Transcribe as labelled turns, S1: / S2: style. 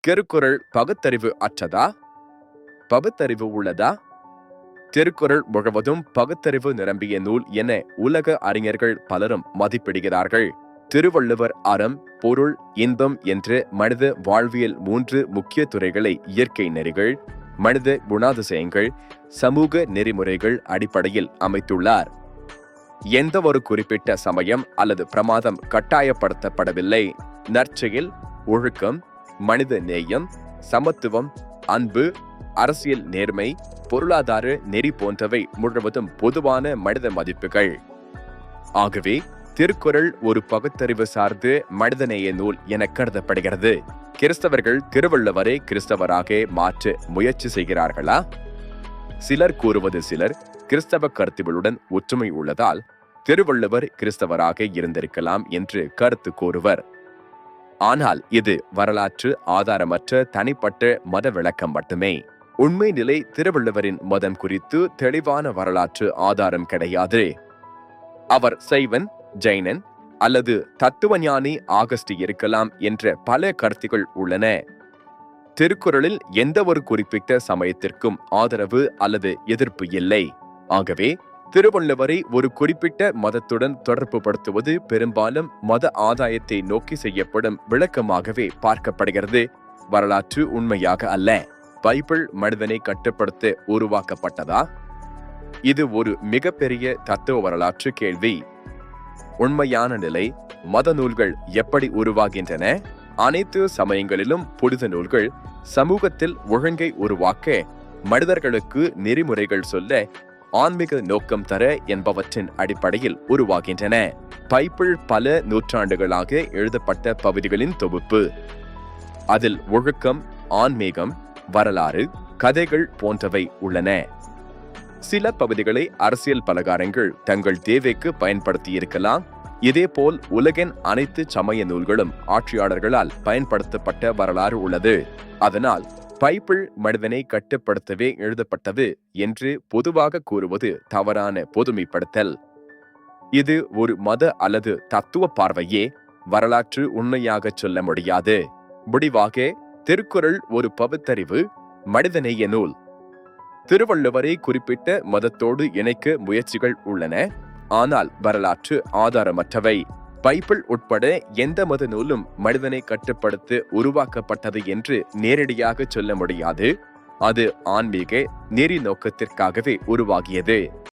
S1: திருக்குறள் பகுத்தறிவு அற்றதா? பகுத்தறிவு உள்ளதா? திருக்குறள் முழுவதும் பகுத்தறிவு நிரம்பிய நூல் என உலக அறிஞர்கள் பலரும் மதிப்பிடுகிறார்கள். திருவள்ளுவர் அறம் பொருள் இன்பம் என்று மனித வாழ்வியல் மூன்று முக்கிய துறைகளை இயற்கை நெறிகள் மனித குணாதிசயங்கள் சமூக நெறிமுறைகள் அடிப்படையில் அமைத்துள்ளார். எந்த ஒரு குறிப்பிட்ட சமயம் அல்லது பிரமாதம் கட்டாயப்படுத்தப்படவில்லை. நற்செயல் ஒழுக்கம் மனித நேயம் சமத்துவம் அன்பு அரசியல் நேர்மை பொருளாதார நெறி போன்றவை முழுவதும் பொதுவான மனித மதிப்புகள். ஆகவே திருக்குறள் ஒரு பகுத்தறிவு சார்ந்து மனிதநேய நூல் என கருதப்படுகிறது. கிறிஸ்தவர்கள் திருவள்ளுவரை கிறிஸ்தவராக மாற்ற முயற்சி செய்கிறார்களா? சிலர் கூறுவது சிலர் கிறிஸ்தவ கருத்துகளுடன் ஒற்றுமை உள்ளதால் திருவள்ளுவர் கிறிஸ்தவராக இருந்திருக்கலாம் என்று கருத்து கூறுவர். ஆனால் இது வரலாற்று ஆதாரமற்ற தனிப்பட்ட மத விளக்கம் மட்டுமே. உண்மை நிலை திருவள்ளுவரின் மதம் குறித்து தெளிவான வரலாற்று ஆதாரம் கிடையாது. அவர் சைவன் ஜெயினன் அல்லது தத்துவஞானி ஆகஸ்ட் இருக்கலாம் என்ற பல கருத்துகள் உள்ளன. திருக்குறளில் எந்த ஒரு குறிப்பிட்ட சமயத்திற்கும் ஆதரவு அல்லது எதிர்ப்பு இல்லை. ஆகவே திருவள்ளுவரை ஒரு குறிப்பிட்ட மதத்துடன் தொடர்புபடுத்துவது பெரும்பாலும் மத ஆதாயத்தை நோக்கி செய்யப்படும் விளக்கமாகவே பார்க்கப்படுகிறது. வரலாற்று உண்மையாக அல்ல. பைபிள் மனிதனை கட்டுப்படுத்த உருவாக்கப்பட்டதா? இது ஒரு மிகப்பெரிய தத்துவ வரலாற்று கேள்வி. உண்மையான நிலை மத நூல்கள் எப்படி உருவாகின்றன? அனைத்து சமயங்களிலும் புனித நூல்கள் சமூகத்தில் ஒழுங்கை உருவாக்க மனிதர்களுக்கு நெறிமுறைகள் சொல்ல ஆன்மீக நோக்கம் தர என்பவற்றின் அடிப்படையில் உருவாகின்றன. பைபிள் பல நூற்றாண்டுகளாக எழுதப்பட்ட பகுதிகளின் தொகுப்பு. அதில் ஒழுக்கம் ஆன்மீகம் வரலாறு கதைகள் போன்றவை உள்ளன. சில பகுதிகளை அரசியல் பலகாரங்கள் தங்கள் தேவைக்கு பயன்படுத்தியிருக்கலாம். இதேபோல் உலகின் அனைத்து சமய நூல்களும் ஆட்சியாளர்களால் பயன்படுத்தப்பட்ட வரலாறு உள்ளது. அதனால் பைபிள் மனிதனை கட்டுப்படுத்தவே எழுதப்பட்டது என்று பொதுவாக கூறுவது தவறான பொதுமைப்படுத்தல். இது ஒரு மத அல்லது தத்துவ பார்வையே வரலாற்று உண்மையாக சொல்ல முடியாது. முடிவாக திருக்குறள் ஒரு பகுத்தறிவு மனிதநேய நூல். திருவள்ளுவரை குறிப்பிட்ட மதத்தோடு இணைக்க முயற்சிகள் உள்ளன ஆனால் வரலாற்று ஆதாரமற்றவை. பைபிள் உட்பட எந்த மத நூலும் மனிதனை கட்டுப்படுத்த உருவாக்கப்பட்டது என்று நேரடியாக சொல்ல முடியாது. அது ஆன்மீக நெறி நோக்கத்திற்காகவே உருவாகியது.